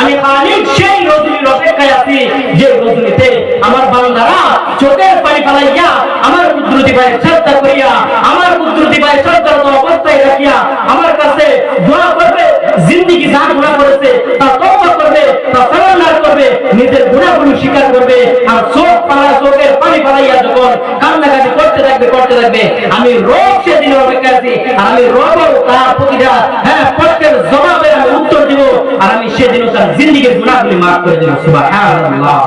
আমি খালিক সেই রজনীর অপেক্ষায় আছি যে রজনীতে আমার বান্দারা চোখের পানি ফালাইয়া, আমার কুদরতি ভাই শ্রদ্ধা করিয়া, আমার কুদরতি ভাই শ্রদ্ধারত অবস্থায় রাখিয়া, আমার কাছে দোয়া করবে, জিন্দিগি যা গুণা করেছে, তা তওবা করবে, তা সালান্ডার করবে, নিজের গুণাগুলো স্বীকার করবে, আর চোখ পালা চোখের পানি ফালাইয়া যখন কান্নাকাটি করতে থাকবে করতে থাকবে, আমি রোগ সেদিন অপেক্ষা আছি, আর আমি রোগ তার প্রতিটা হ্যাঁ প্রত্যেক জবাবে আমি উত্তর দিব আর আমি সেদিনও তার জিন্দিগির গুণাগুলি মাফ করে দেবো সুবহানাল্লাহ।